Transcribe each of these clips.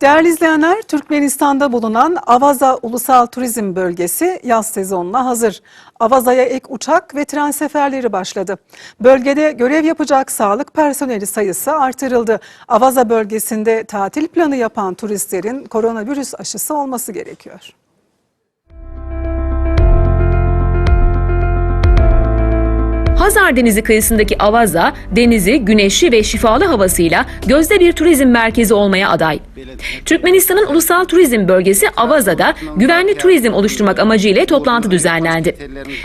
Değerli izleyenler, Türkmenistan'da bulunan Avaza Ulusal Turizm Bölgesi yaz sezonuna hazır. Avaza'ya ek uçak ve tren seferleri başladı. Bölgede görev yapacak sağlık personeli sayısı artırıldı. Avaza bölgesinde tatil planı yapan turistlerin koronavirüs aşısı olması gerekiyor. Hazar Denizi kıyısındaki Avaza, denizi, güneşli ve şifalı havasıyla gözde bir turizm merkezi olmaya aday. Türkmenistan'ın ulusal turizm bölgesi Avaza'da güvenli turizm oluşturmak amacıyla toplantı düzenlendi.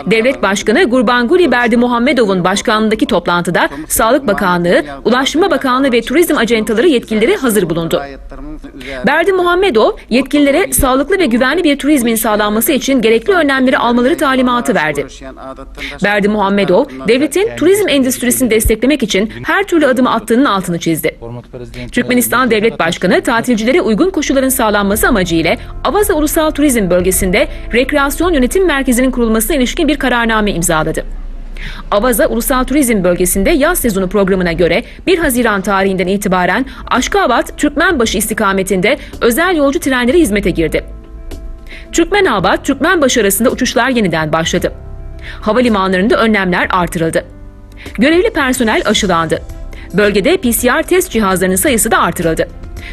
Devlet Başkanı Gurbanguly Berdimuhamedov'un başkanlığındaki toplantıda Sağlık Bakanlığı, Ulaştırma Bakanlığı ve turizm acenteleri yetkilileri hazır bulundu. Berdi Muhammedov, yetkililere sağlıklı ve güvenli bir turizmin sağlanması için gerekli önlemleri almaları talimatı verdi. Berdi Muhammedov, devletin turizm endüstrisini desteklemek için her türlü adımı attığının altını çizdi. Türkmenistan Devlet Başkanı tatilcilere uygun koşulların sağlanması amacıyla Avaza Ulusal Turizm Bölgesi'nde rekreasyon yönetim merkezinin kurulmasına ilişkin bir kararname imzaladı. Avaza Ulusal Turizm Bölgesi'nde yaz sezonu programına göre 1 Haziran tarihinden itibaren Aşkabat Türkmenbaşı istikametinde özel yolcu trenleri hizmete girdi. Türkmenabat Türkmenbaşı arasında uçuşlar yeniden başladı. Havalimanlarında önlemler artırıldı. Görevli personel aşılandı. Bölgede PCR test cihazlarının sayısı da artırıldı.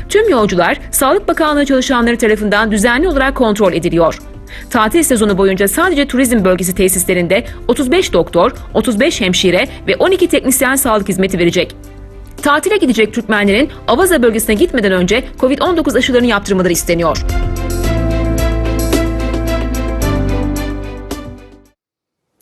Tüm yolcular Sağlık Bakanlığı çalışanları tarafından düzenli olarak kontrol ediliyor. Tatil sezonu boyunca sadece turizm bölgesi tesislerinde 35 doktor, 35 hemşire ve 12 teknisyen sağlık hizmeti verecek. Tatile gidecek Türkmenlerin Avaza bölgesine gitmeden önce COVID-19 aşılarını yaptırmaları isteniyor.